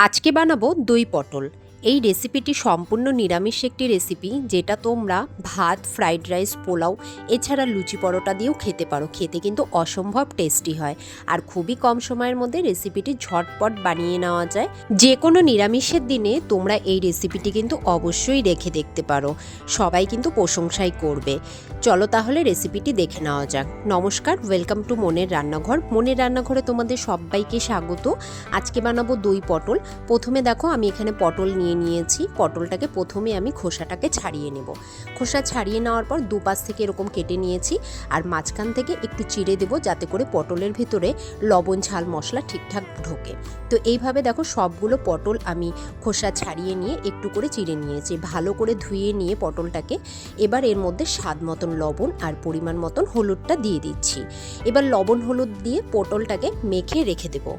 আজকে বানাবো দই পটল। এই রেসিপিটি সম্পূর্ণ নিরামিষ একটি রেসিপি যেটা তোমরা ভাত ফ্রাইড রাইস পোলাও, এছাড়া লুচি পরোটা দিয়েও খেতে পারো। খেতে কিন্তু অসম্ভব টেস্টি হয়। আর খুবই কম সময়ের মধ্যে রেসিপিটি ঝটপট বানিয়ে নেওয়া যায়। যে কোনো নিরামিষের দিনে তোমরা এই রেসিপিটি কিন্তু অবশ্যই রেখে দেখতে পারো। সবাই কিন্তু প্রশংসাই করবে। চলো তাহলে রেসিপিটি দেখে নেওয়া যাক। নমস্কার ওয়েলকাম টু মনের রান্নাঘর। মনের রান্নাঘরে তোমাদের সবাইকে স্বাগত। আজকে বানাবো দই পটল। প্রথমে দেখো আমি এখানে পটল নিয়ে নিয়েছি। পটলটাকে প্রথমে আমি খোসাটাকে ছাড়িয়ে নেব। খোসা ছাড়িয়ে নেওয়ার পর দুপাশ থেকে এরকম কেটে নিয়েছি আর মাঝখান থেকে একটু চিড়ে দেবো যাতে করে পটলের ভিতরে লবণ, ঝাল, মশলা ঠিকঠাক ঢোকে। তো এইভাবে দেখো সবগুলো পটল আমি খোসা ছাড়িয়ে নিয়ে একটু করে চিড়ে নিয়েছি। ভালো করে ধুয়ে নিয়ে পটলটাকে এবার এর মধ্যে স্বাদ মতন লবণ আর পরিমাণ মতন হলুদটা দিয়ে দিচ্ছি। এবার লবণ, হলুদ দিয়ে পটলটাকে মেখে রেখে দেবো।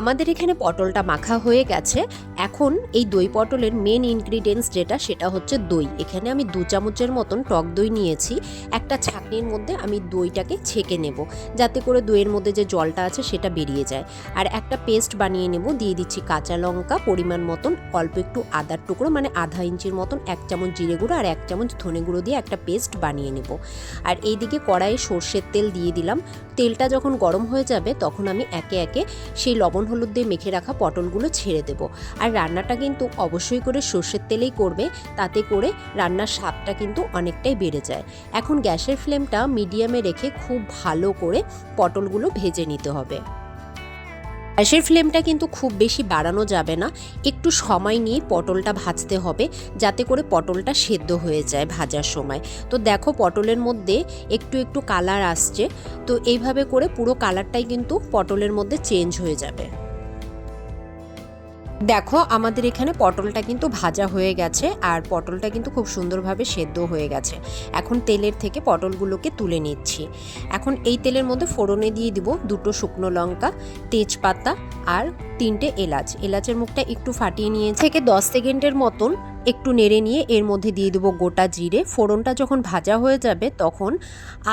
আমাদের এখানে পটলটা মাখা হয়ে গেছে। এখন এই দই পটলের মেন ইনগ্রিডিয়েন্টস যেটা, সেটা হচ্ছে দই। এখানে আমি দু চামচের মতন টক দই নিয়েছি। একটা ছাঁকনির মধ্যে আমি দইটাকে ছেঁকে নেব, যাতে করে দইয়ের মধ্যে যে জলটা আছে সেটা বেরিয়ে যায়। আর একটা পেস্ট বানিয়ে নেব, দিয়ে দিচ্ছি কাঁচা লঙ্কা, পরিমাণ মতন অল্প একটু আদার টুকরো মানে আধা ইঞ্চির মতন এক চামচ জিরে গুঁড়ো আর এক চামচ ধনে গুঁড়ো দিয়ে একটা পেস্ট বানিয়ে নেব। আর এইদিকে কড়াইয়ে সর্ষের তেল দিয়ে দিলাম। তেলটা যখন গরম হয়ে যাবে, তখন আমি একে একে সেই লবণ হলুদ দিয়ে মেখে রাখা পটলগুলো ছেড়ে দেব। আর রান্নাটা কিন্তু অবশ্যই করে সর্ষের তেলেই করবে, তাতে করে রান্নার স্বাদটা কিন্তু অনেকটাই বেড়ে যায়। এখন গ্যাসের ফ্লেমটা মিডিয়ামে রেখে খুব ভালো করে পটলগুলো ভেজে নিতে হবে। গ্যাসের ফ্লেমটা কিন্তু খুব বেশি বাড়ানো যাবে না। একটু সময় নিয়ে পটলটা ভাজতে হবে, যাতে করে পটলটা সেদ্ধ হয়ে যায় ভাজার সময়। তো দেখো পটলের মধ্যে একটু একটু কালার আসছে, তো এইভাবে করে পুরো কালারটাই কিন্তু পটলের মধ্যে চেঞ্জ হয়ে যাবে। দেখো, আমাদের এখানে পটলটা কিন্তু ভাজা হয়ে গেছে আর পটলটা কিন্তু খুব সুন্দরভাবে সেদ্ধ হয়ে গেছে। এখন তেলের থেকে পটলগুলোকে তুলে নিচ্ছি। এখন এই তেলের মধ্যে ফোড়নে দিয়ে দিব দুটো শুকনো লঙ্কা, তেজপাতা আর তিনটে এলাচ। এলাচের মুখটা একটু ফাটিয়ে নিয়ে থেকে দশ সেকেন্ডের মতন একটু নেড়ে নিয়ে এর মধ্যে দিয়ে দেবো গোটা জিরে। ফোড়নটা যখন ভাজা হয়ে যাবে তখন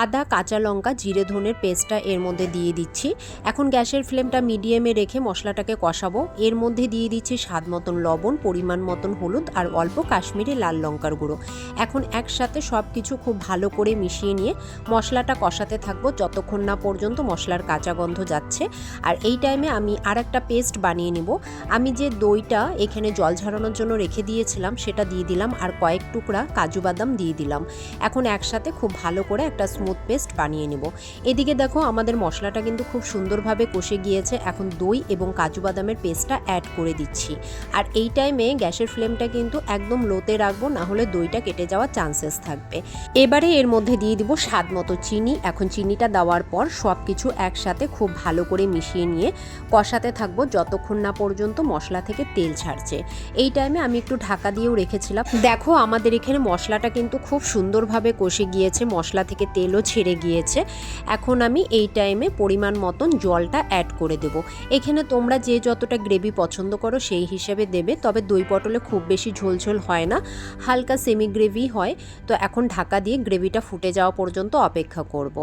আদা, কাঁচা লঙ্কা, জিরে, ধনের পেস্টটা এর মধ্যে দিয়ে দিচ্ছি। এখন গ্যাসের ফ্লেমটা মিডিয়ামে রেখে মশলাটাকে কষাবো। এর মধ্যে দিয়ে দিচ্ছি স্বাদ মতন লবণ, পরিমাণ মতন হলুদ আর অল্প কাশ্মীরি লাল লঙ্কার গুঁড়ো। এখন একসাথে সব কিছু খুব ভালো করে মিশিয়ে নিয়ে মশলাটা কষাতে থাকব যতক্ষণ না পর্যন্ত মশলার কাঁচা গন্ধ যাচ্ছে। আর এই টাইমে আমি আর একটা পেস্ট বানিয়ে নেব। আমি যে দইটা এখানে জল ঝরানোর জন্য রেখে দিয়েছিলাম সেটা দিয়ে দিলাম আর কয়েক টুকরা কাজু বাদাম দিয়ে দিলাম। এখন একসাথে খুব ভালো করে একটা স্মুথ পেস্ট বানিয়ে নেব। এদিকে দেখো আমাদের মশলাটা কিন্তু খুব সুন্দরভাবে কষে গিয়েছে। এখন দই এবং কাজু বাদামের পেস্টটা অ্যাড করে দিচ্ছি। আর এই টাইমে গ্যাসের ফ্লেমটা কিন্তু একদম লোতে রাখব, না হলে দইটা কেটে যাওয়ার চান্সেস থাকবে। এবারে এর মধ্যে দিয়ে দিব স্বাদ মতো চিনি। এখন চিনিটা দেওয়ার পর সব কিছু একসাথে খুব ভালো করে মিশিয়ে নিয়ে কষাতে থাকব যতক্ষণ না পর্যন্ত মশলা থেকে তেল ছাড়ছে। এই টাইমে আমি একটু ঢাকা দিয়েও রেখেছিলাম। দেখো, আমাদের এখানে মশলাটা কিন্তু খুব সুন্দরভাবে কষে গিয়েছে, মশলা থেকে তেলও ছেড়ে গিয়েছে। এখন আমি এই টাইমে পরিমাণ মতন জলটা অ্যাড করে দেব। এখানে তোমরা যে যতটা গ্রেভি পছন্দ করো সেই হিসেবে দেবে, তবে দই পটলে খুব বেশি ঝোলঝোল হয় না, হালকা সেমি গ্রেভি হয়। তো এখন ঢাকা দিয়ে গ্রেভিটা ফুটে যাওয়া পর্যন্ত অপেক্ষা করব।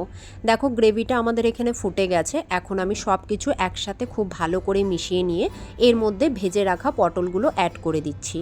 দেখো গ্রেভিটা আমাদের এখানে ফুটে গেছে। এখন আমি সব কিছু একসাথে খুব ভালো করে মিশিয়ে নিয়ে এর মধ্যে ভেজে রাখা পটলগুলো অ্যাড করে দিচ্ছি।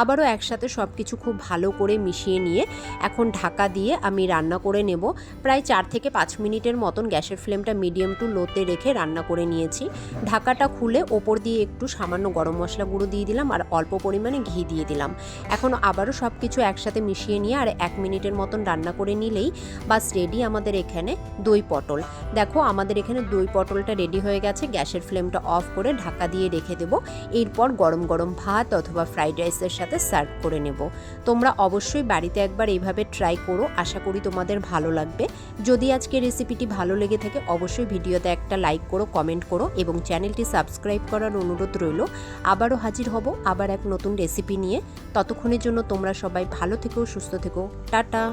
আবারও একসাথে সব কিছু খুব ভালো করে মিশিয়ে নিয়ে এখন ঢাকা দিয়ে আমি রান্না করে নেব। প্রায় চার থেকে পাঁচ মিনিটের মতন গ্যাসের ফ্লেমটা মিডিয়াম টু লোতে রেখে রান্না করে নিয়েছি। ঢাকাটা খুলে ওপর দিয়ে একটু সামান্য গরম মশলা গুঁড়ো দিয়ে দিলাম আর অল্প পরিমাণে ঘি দিয়ে দিলাম। এখন আবারও সব কিছু একসাথে মিশিয়ে নিয়ে আর এক মিনিটের মতন রান্না করে নিলেই বাস রেডি আমাদের এখানে দই পটল। দেখো আমাদের এখানে দই পটলটা রেডি হয়ে গেছে, গ্যাসের ফ্লেমটা অফ করে ঢাকা দিয়ে রেখে দেবো। এরপর গরম গরম ভাত অথবা ফ্রাইড রাইসের সাথে সার্ভ করে নেব। তোমরা অবশ্যই বাড়িতে একবার এইভাবে ট্রাই করো। আশা করি তোমাদের ভালো লাগবে। যদি আজকে রেসিপিটি ভালো লেগে থাকে, অবশ্যই ভিডিওতে একটা লাইক করো কমেন্ট করো এবং চ্যানেলটি সাবস্ক্রাইব করার অনুরোধ রইল। আবারও হাজির হব আবার এক নতুন রেসিপি নিয়ে। ততক্ষণের জন্য তোমরা সবাই ভালো থেকো, সুস্থ থেকো। টাটা!